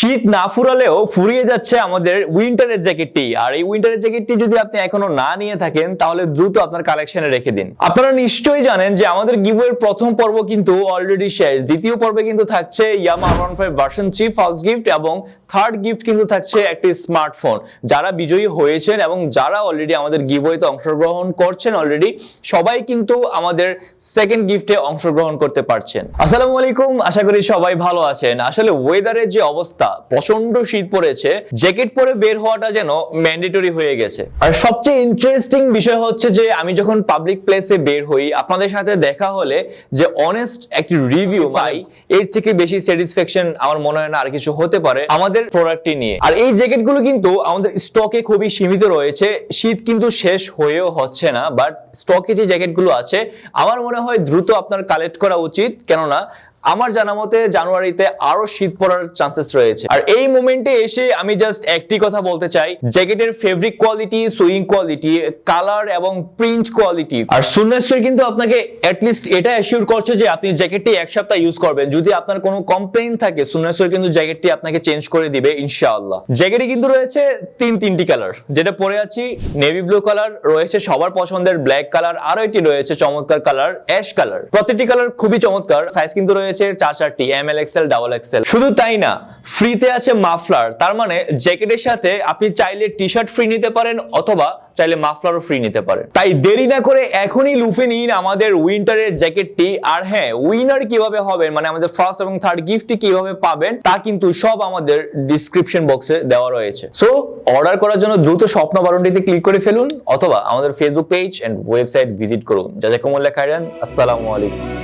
শীত না ফুরালেও ফুরিয়ে যাচ্ছে আমাদের উইন্টারের জ্যাকেটটি আর এই উইন্টারের জ্যাকেটটি যদি আপনি এখনও না নিয়ে থাকেন, তাহলে দ্রুত আপনার কালেকশনে রেখে দিন। আপনারা নিশ্চয়ই জানেন যে আমাদের গিভওয়ের প্রথম পর্ব কিন্তু অলরেডি শেষ। দ্বিতীয় পর্বে কিন্তু থাকছে Yamaha one five version three first gift এবং থার্ড গিফট কিন্তু থাকছে একটি স্মার্টফোন যারা বিজয়ী হয়েছেন এবং যারা অলরেডি আমাদের গিভওয়েতে অংশগ্রহণ করছেন অলরেডি সবাই কিন্তু আমাদের সেকেন্ড গিফটে অংশগ্রহণ করতে পারছেন। আসসালামু আলাইকুম, আশা করি সবাই ভালো আছেন। আসলে ওয়েদারের যে অবস্থা প্রচণ্ড শীত পড়েছে, জ্যাকেট পরে বের হওয়াটা যেন ম্যান্ডেটরি হয়ে গেছে। আর সবচেয়ে ইন্টারেস্টিং বিষয় হচ্ছে যে, আমি যখন পাবলিক প্লেসে বের হই, আপনাদের সাথে দেখা হলে যে অনেস্ট একটি রিভিউ পাই, এর থেকে বেশি স্যাটিসফ্যাকশন আমার মনে হয় না আর কিছু হতে পারে আমাদের প্রোডাক্টটি নিয়ে। আর এই জ্যাকেটগুলো কিন্তু আমাদের স্টকে খুবই সীমিত রয়েছে, শীত কিন্তু শেষ হয়েও হচ্ছে না বাট স্টকে যে জ্যাকেটগুলো আছে, আমার মনে হয় দ্রুত আপনার কালেক্ট করা উচিত, কেননা আমার জানা মতে জানুয়ারিতে আরও শীত পড়ার চান্সেস রয়েছে। আর এই মোমেন্টে এসে আমি জাস্ট একটি কথা বলতে চাই জ্যাকেটের fabric quality sewing quality colour এবং প্রিন্ট কোয়ালিটি আর সুন্নাস্টের কিন্তু আপনাকে অ্যাটলিস্ট এটা অ্যাসিওর করছে যে আপনি জ্যাকেটটি এক সপ্তাহ ইউজ করবেন। যদি আপনার কোনো কমপ্লেইন থাকে সুন্নাস্টের কিন্তু জ্যাকেটটি আপনাকে চেঞ্জ করে দিবে, ইনশাআল্লাহ। জ্যাকেটে কিন্তু রয়েছে তিন, তিনটি কালার যেটা পরে আছি নেভি ব্লু কালার রয়েছে সবার পছন্দের ব্ল্যাক কালার আরও একটি রয়েছে চমৎকার কালার অ্যাশ কালার প্রত্যেকটি কালার খুবই চমৎকার সাইজ কিন্তু রয়েছে চার চারটি M L XL double XL শুধু তাই না ফ্রিতে আছে মাফলার তার মানে জ্যাকেটের সাথে আপনি চাইলে টি শার্ট ফ্রি নিতে পারেন অথবা চাইলে মাফলারও ফ্রি নিতে পারেন। তাই দেরি না করে এখনই লুফে নিন আমাদের উইন্টারের জ্যাকেটটি আর হ্যাঁ উইনার কীভাবে হবেন মানে আমাদের ফার্স্ট এবং থার্ড গিফটটি কীভাবে পাবেন, তা কিন্তু সব আমাদের ডিসক্রিপশন বক্সে দেওয়া রয়েছে। সো অর্ডার করার জন্য দ্রুত স্বপ্ন বারণটিতে ক্লিক করে ফেলুন, অথবা আমাদের Facebook page and website visit করুন। যা যা কোমল লেখা আসসালামু আলাইকুম।